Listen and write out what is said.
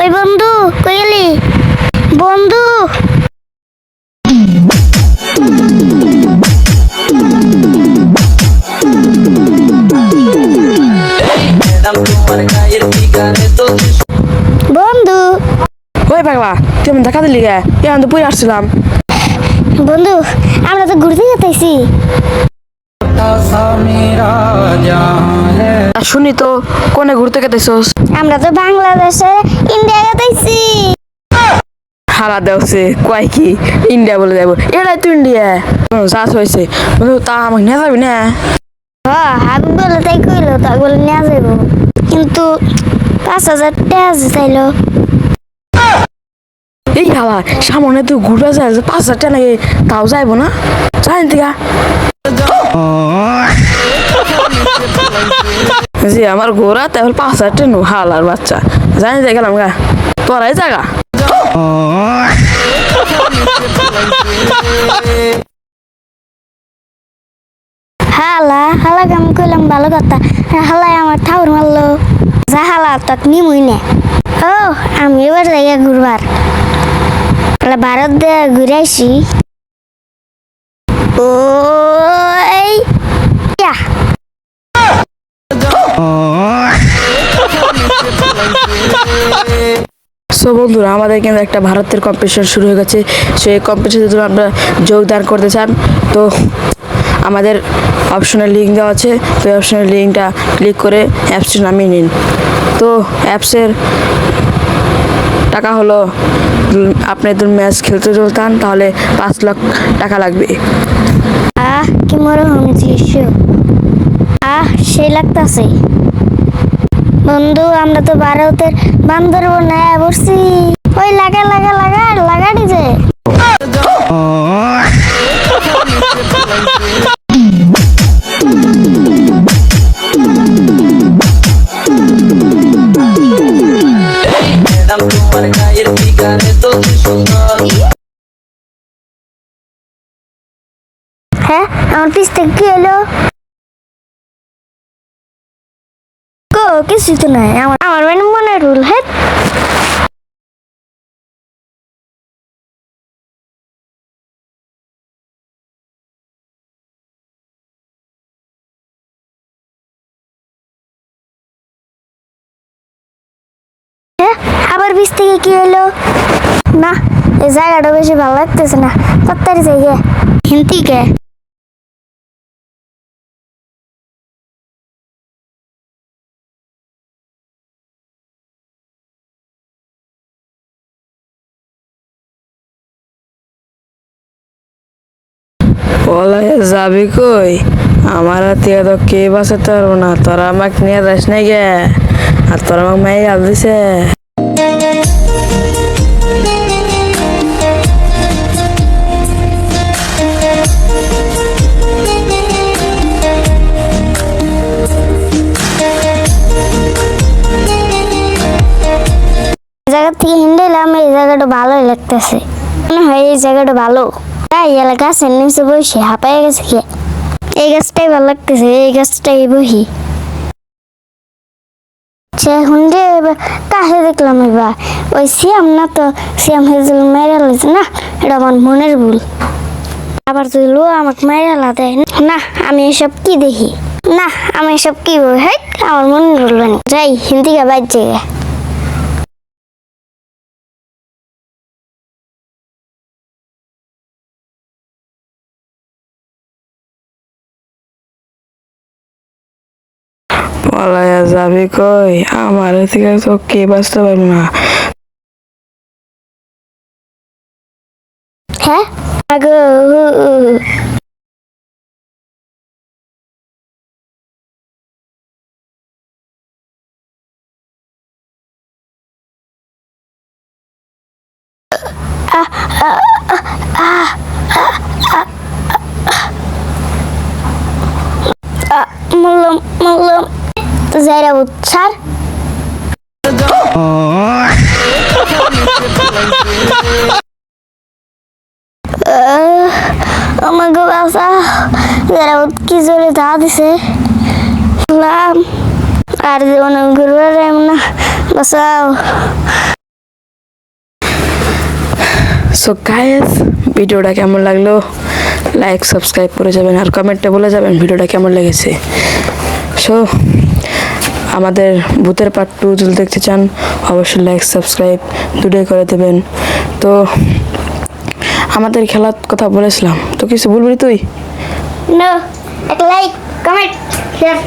ওই বন্ধু কই গেলি বন্ধু। বন্ধু। ওই পাগলা তুই আমি দেখা দিলি গে? এখন তো পুই আসছিলাম। বন্ধু আমরা তো ঘুরতে যেতেছি। আর শুনি তো কোনে ঘুরতে গেতেছস? আমরা তো বাংলাদেশে ইন্ডিয়া যেতেছি হারা দেওছে কয় কি? ইন্ডিয়া বলে যাব এটাই তো ইন্ডিয়া। চাষ হয়েছে বন্ধু তা আমাকে নিয়ে যাবি না? হ হাবি বলে তাই কইলো তাই বলে নিয়ে যাব কিন্তু পাঁচ হাজার টাকা চাইলো। এই হালা সামনে তো ঘুরবে যায় যে পাঁচ হাজার টাকা নাকি তাও যাইবো না? জানি থেকে জি আমার ঘোরা তাহলে পাঁচ হাজার টাকা হালার বাচ্চা। জানি যে গেলাম গা। তোরাই জাগা। হালা হালা কাম কইলাম ভালো কথা। হালাই আমার ঠাউর মারলো। যা হালা, তক নিমুই নে। ও, আমি এবার জায়গা ঘুরবার। ভারত ঘুরে আসি। ওই সো বন্ধুরা, আমাদের কিন্তু একটা ভারতের কম্পিটিশন শুরু হয়ে গেছে। সেই কম্পিটিশনে যদি আপনারা যোগদান করতে চান। তো, আমাদের অপশনের লিঙ্ক দেওয়া আছে। তো অপশনের লিঙ্কটা ক্লিক করে অ্যাপসটি নামিয়ে নিন। তো অ্যাপসের টাকা হলো, আপনি যদি ম্যাচ খেলতে চলতান, তাহলে পাঁচ লাখ টাকা লাগবে। কি সেই লাগতাছে। বন্ধু, আমরা তো ভারতের বান্দরবনে বসছি ওই লাগা লাগা লাগা লাগাড়ি যে হ্যাঁ আমার পিস থেকে কি এলো কিছু তো নাই আমার আমার মানে মনে রুল হ্যাঁ হ্যাঁ, আবার পিস থেকে কি এলো না এই জায়গাটা বেশি ভালো লাগতেছে না। তাড়াতাড়ি যাই গে হিন্দি কে বলা, যাবি কই? আমার হাতে তো কে বাঁচাতে পারব না, তোরা আমাকে নিয়ে যাস নাই গে, আর তোরা আমাকে মেয়ে গাল দিছে। জায়গা থেকে হিন্দি এলাম এই জায়গাটা ভালোই লাগতেছে। মনে হয় এই জায়গাটা ভালো। তাই এলাকা নিচে বসে হাঁপাই গেছে কি? এই গাছটাই ভালো লাগতেছে, এই গাছটাই বহি সে হুন্ডে কাহে দেখলাম এবার? ওই সিয়াম না তো, সিয়াম হেজল মেরে লাগছে না? এটা আমার মনের ভুল। আবার তুই লো আমাকে মেরে দেয়, না, আমি এসব কি দেখি? না, আমি এসব কি হ্যাঁ আমার মনের ভুল বানি যাই হিন্দি কা বাদ জায়গা বলা যাবি কই আমার থেকে তো কে বাঁচতে পারব না হ্যাঁ আগো মল্লম মল্লম যাইরা উচ্চার আমাকে বাসা কি জোরে ধা দিছে। আর জীবনে সো গায়েস ভিডিওটা কেমন লাগল? লাইক সাবস্ক্রাইব করে যাবেন, আর কমেন্টে বলে যাবেন ভিডিওটা কেমন লেগেছে। সো আমাদের ভূতের পার্ট টু যদি দেখতে চান, অবশ্যই লাইক সাবস্ক্রাইব দুটোই করে দেবেন। তো আমাদের খেলার কথা বলেছিলাম। তো কিছু বলবি তুই? না লাইক কমেন্ট শেয়ার